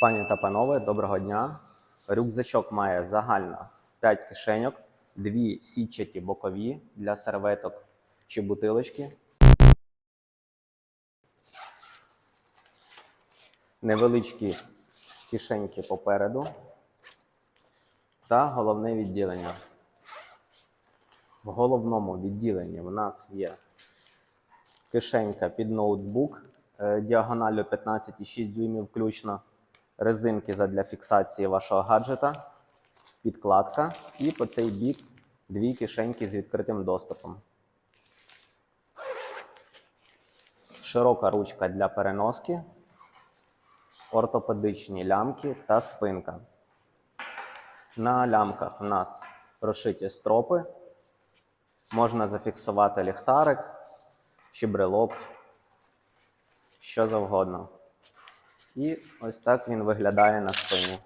Пані та панове, доброго дня. Рюкзачок має загально 5 кишеньок, 2 сітчаті бокові для серветок чи бутилочки. Невеличкі кишеньки попереду та головне відділення. В головному відділенні в нас є кишенька під ноутбук е, діагоналю 15,6 дюймів включно, резинки задля фіксації вашого гаджета, підкладка і по цей бік дві кишеньки з відкритим доступом. Широка ручка для переноски, ортопедичні лямки та спинка. На лямках у нас прошиті стропи. Можна зафіксувати ліхтарик чи брелок, що завгодно. І ось так він виглядає на спині.